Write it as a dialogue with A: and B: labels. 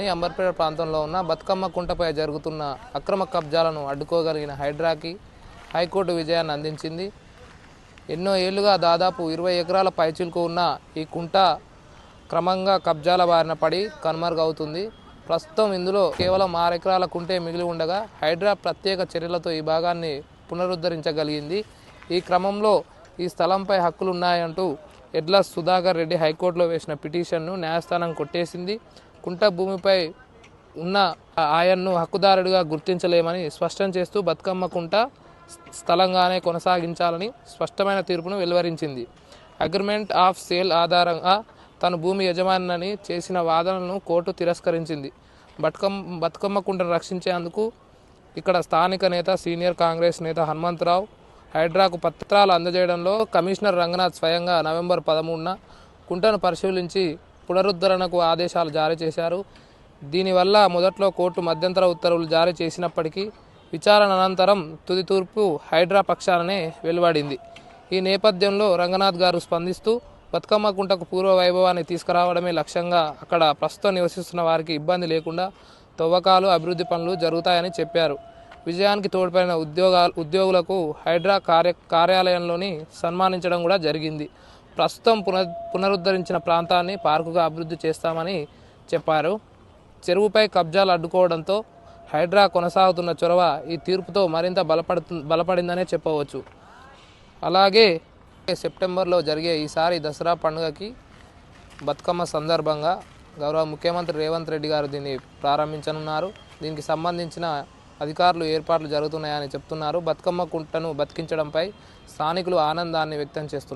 A: జిల్లాలోని అంబర్పేట ప్రాంతంలో ఉన్న బతుకమ్మ కుంటపై జరుగుతున్న అక్రమ కబ్జాలను అడ్డుకోగలిగిన హైడ్రాకి హైకోర్టు విజయాన్ని అందించింది. ఎన్నో ఏళ్ళుగా దాదాపు ఇరవై ఎకరాల పైచిలుకు ఉన్న ఈ కుంట క్రమంగా కబ్జాల బారిన పడి కనుమరుగవుతుంది. ప్రస్తుతం ఇందులో కేవలం ఆరు ఎకరాల కుంటే మిగిలి ఉండగా హైడ్రా ప్రత్యేక చర్యలతో ఈ భాగాన్ని పునరుద్ధరించగలిగింది. ఈ క్రమంలో ఈ స్థలంపై హక్కులు ఉన్నాయంటూ ఎడ్ల సుధాకర్ రెడ్డి హైకోర్టులో వేసిన పిటిషన్ను న్యాయస్థానం కొట్టేసింది. కుంట భూమిపై ఉన్న ఆయన్ను హక్కుదారుడిగా గుర్తించలేమని స్పష్టం చేస్తూ బతుకమ్మ కుంట స్థలంగానే కొనసాగించాలని స్పష్టమైన తీర్పును వెలువరించింది. అగ్రిమెంట్ ఆఫ్ సేల్ ఆధారంగా తన భూమి యజమానిని చేసిన వాదనలను కోర్టు తిరస్కరించింది. బతుకమ్మ బతుకమ్మ కుంటను రక్షించేందుకు ఇక్కడ స్థానిక నేత సీనియర్ కాంగ్రెస్ నేత హనుమంతరావు హైడ్రాకు పత్రాలు అందజేయడంలో కమిషనర్ రంగనాథ్ స్వయంగా నవంబర్ పదమూడున కుంటను పరిశీలించి పునరుద్ధరణకు ఆదేశాలు జారీ చేశారు. దీనివల్ల మొదట్లో కోర్టు మధ్యంతర ఉత్తర్వులు జారీ చేసినప్పటికీ విచారణ అనంతరం తుది తూర్పు హైడ్రా పక్షాలనే వెలువడింది. ఈ నేపథ్యంలో రంగనాథ్ గారు స్పందిస్తూ బతుకమ్మ కుంటకు పూర్వ వైభవాన్ని తీసుకురావడమే లక్ష్యంగా అక్కడ ప్రస్తుతం నివసిస్తున్న వారికి ఇబ్బంది లేకుండా తవ్వకాలు అభివృద్ధి పనులు జరుగుతాయని చెప్పారు. విజయానికి తోడ్పడిన ఉద్యోగాలు ఉద్యోగులకు హైడ్రా కార్య కార్యాలయంలోని సన్మానించడం కూడా జరిగింది. ప్రస్తుతం పునర్ పునరుద్ధరించిన ప్రాంతాన్ని పార్కుగా అభివృద్ధి చేస్తామని చెప్పారు. చెరువుపై కబ్జాలు అడ్డుకోవడంతో హైడ్రా కొనసాగుతున్న చొరవ ఈ తీర్పుతో మరింత బలపడుతు బలపడిందనే చెప్పవచ్చు. అలాగే సెప్టెంబర్లో జరిగే ఈసారి దసరా పండుగకి బతుకమ్మ సందర్భంగా గౌరవ ముఖ్యమంత్రి రేవంత్ రెడ్డి గారు దీన్ని ప్రారంభించనున్నారు. దీనికి సంబంధించిన అధికారులు ఏర్పాట్లు జరుగుతున్నాయని చెప్తున్నారు. బతుకమ్మ కుంటను బతికించడంపై స్థానికులు ఆనందాన్ని వ్యక్తం చేస్తున్నారు.